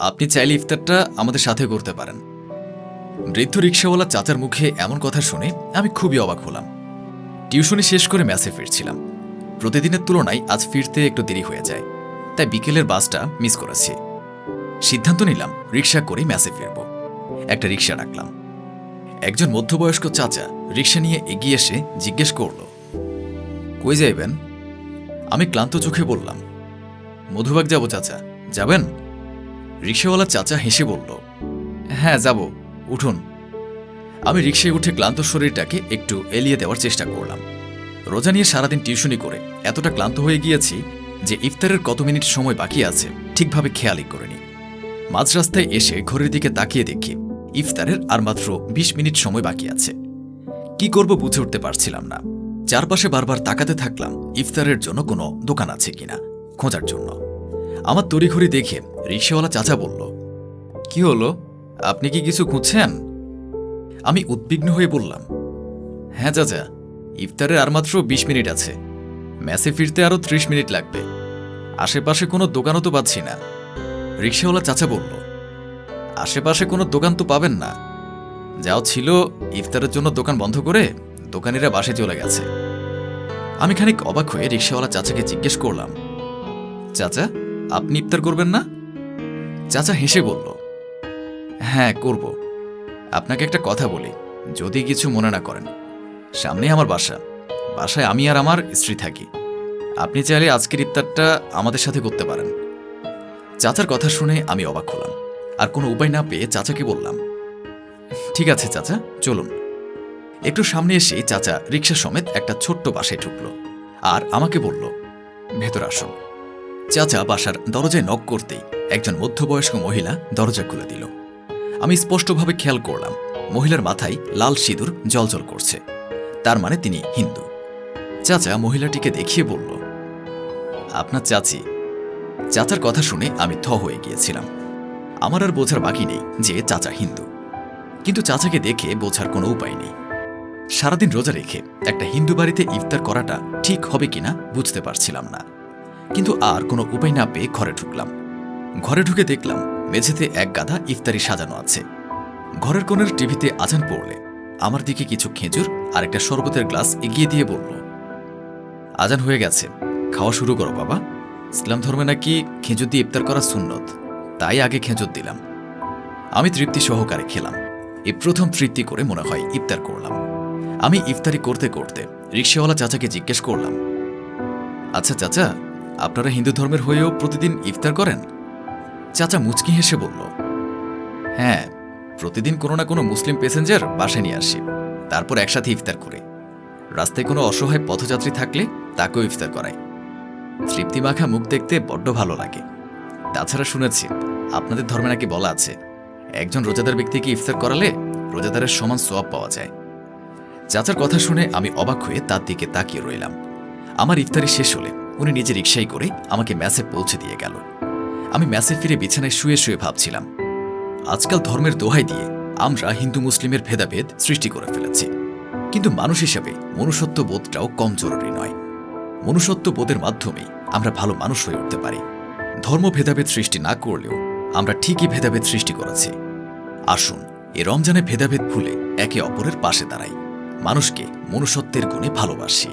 আপনি চাইলে ইফতারটা আমাদের সাথে করতে পারেন। বৃদ্ধ রিক্সাওয়ালা চাচার মুখে এমন কথা শুনে আমি খুবই অবাক হলাম। টিউশনি শেষ করে ম্যাসে ফিরছিলাম। প্রতিদিনের তুলনায় আজ ফিরতে একটু দেরি হয়ে যায়, তাই বিকেলের বাসটা মিস করেছি। সিদ্ধান্ত নিলাম, রিক্সা করে ম্যাসে ফিরব। একটা রিক্সা ডাকলাম একজন মধ্যবয়স্ক চাচা রিক্সা নিয়ে এগিয়ে এসে জিজ্ঞেস করল, কই যাইবেন? আমি ক্লান্ত চোখে বললাম, মধুবাগ যাব চাচা। যাবেন? রিক্সাওয়ালা চাচা হেসে বলল হ্যাঁ যাব, উঠুন। আমি রিক্সায় উঠে ক্লান্ত শরীরটাকে একটু এলিয়ে দেওয়ার চেষ্টা করলাম। রোজা নিয়ে সারাদিন টিউশনি করে এতটা ক্লান্ত হয়ে গিয়েছি যে ইফতারের কত মিনিট সময় বাকি আছে ঠিকভাবে খেয়ালই করিনি। মাঝ রাস্তায় এসে ঘড়ির দিকে তাকিয়ে দেখি ইফতারের আর মাত্র বিশ মিনিট সময় বাকি আছে। কি করব বুঝে উঠতে পারছিলাম না। চারপাশে বারবার তাকাতে থাকলাম ইফতারের জন্য কোনো দোকান আছে কিনা খোঁজার জন্য। আমার তড়িঘড়ি দেখে রিক্সাওয়ালা চাচা বলল, কি হলো? আপনি কি কিছু খুঁজছেন? আমি উদ্বিগ্ন হয়ে বললাম হ্যাঁ চাচা, ইফতারের আর মাত্র বিশ মিনিট আছে। ম্যাসে ফিরতে আরও ত্রিশ মিনিট লাগবে। আশেপাশে কোনো দোকানও তো পাচ্ছি না। রিক্সাওয়ালা চাচা বলল, আশেপাশে কোনো দোকান তো পাবেন না। যাও ছিল ইফতারের জন্য দোকান বন্ধ করে দোকানিরা বাসে চলে গেছে। আমি খানিক অবাক হয়ে রিক্সাওয়ালা চাচাকে জিজ্ঞেস করলাম, চাচা, আপনি ইফতার করবেন না? চাচা হেসে বলল হ্যাঁ করব। আপনাকে একটা কথা বলি, যদি কিছু মনে না করেন। সামনেই আমার বাসা। বাসায় আমি আর আমার স্ত্রী থাকি। আপনি চাইলে আজকের ইফতারটা আমাদের সাথে করতে পারেন। চাচার কথা শুনে আমি অবাক হলাম। আর কোনো উপায় না পেয়ে চাচাকে বললাম, ঠিক আছে চাচা, চলুন। একটু সামনে এসে চাচা রিক্সা সমেত একটা ছোট্ট বাসায় ঢুকলো আর আমাকে বলল, ভেতর আসুন। চাচা বাসার দরজায় নক করতেই একজন মধ্যবয়স্ক মহিলা দরজা খুলে দিল। আমি স্পষ্টভাবে খেয়াল করলাম, মহিলার মাথায় লাল সিঁদুর জলজল করছে। তার মানে তিনি হিন্দু। চাচা মহিলাটিকে দেখিয়ে বলল, আপনার চাচি। চাচার কথা শুনে আমি থ হয়ে গিয়েছিলাম। আমার আর বোঝার বাকি নেই যে চাচা হিন্দু। কিন্তু চাচাকে দেখে বোঝার কোনো উপায় নেই। সারাদিন রোজা রেখে একটা হিন্দু বাড়িতে ইফতার করাটা ঠিক হবে কিনা বুঝতে পারছিলাম না। কিন্তু আর কোনো উপায় না পেয়ে ঘরে ঢুকলাম। ঘরে ঢুকে দেখলাম মেঝেতে এক গাদা ইফতারি সাজানো আছে। ঘরের কোণের টিভিতে আজান পড়লে আমার দিকে কিছু খেঁজুর আর একটা শরবতের গ্লাস এগিয়ে দিয়ে বলল, আজান হয়ে গেছে, খাওয়া শুরু করো বাবা। ইসলাম ধর্মে নাকি খেঁজুর দিয়ে ইফতার করা সুন্নত, তাই আগে খেঁজুর দিলাম। আমি তৃপ্তি সহকারে খেলাম। এই প্রথম তৃপ্তি করে মনে হয় ইফতার করলাম। আমি ইফতারি করতে করতে রিক্সাওয়ালা চাচাকে জিজ্ঞেস করলাম আচ্ছা চাচা, আপনারা হিন্দু ধর্মের হয়েও প্রতিদিন ইফতার করেন? চাচা মুচকি হেসে বলল হ্যাঁ প্রতিদিন কোনো না কোনো মুসলিম প্যাসেঞ্জার বাসায় নিয়ে আসি। তারপর একসাথে ইফতার করে। রাস্তায় কোনো অসহায় পথযাত্রী থাকলে তাকেও ইফতার করাই। তৃপ্তি মাখা মুখ দেখতে বড্ড ভালো লাগে। তাছাড়া শুনেছি, আপনাদের ধর্মে নাকি বলা আছে, একজন রোজাদার ব্যক্তিকে ইফতার করালে রোজাদারের সমান সোয়াব পাওয়া যায়। চাচার কথা শুনে আমি অবাক হয়ে তার দিকে তাকিয়ে রইলাম। আমার ইফতারি শেষ হলে উনি নিজে রিক্সায় করে আমাকে ম্যাসে পৌঁছে দিয়ে গেল। আমি ম্যাসে ফিরে বিছানায় শুয়ে শুয়ে ভাবছিলাম। আজকাল ধর্মের দোহাই দিয়ে আমরা হিন্দু মুসলিমের ভেদাভেদ সৃষ্টি করে ফেলেছি। কিন্তু মানুষ হিসেবে মনুষ্যত্ব বোধটাও কম জরুরি নয়। মনুষ্যত্ব বোধের মাধ্যমেই আমরা ভালো মানুষ হয়ে উঠতে পারি। ধর্ম ভেদাভেদ সৃষ্টি না করলেও আমরা ঠিকই ভেদাভেদ সৃষ্টি করেছি। আসুন, এ রমজানে ভেদাভেদ ভুলে একে অপরের পাশে দাঁড়াই। মানুষকে মনুষ্যত্বের গুণে ভালোবাসি।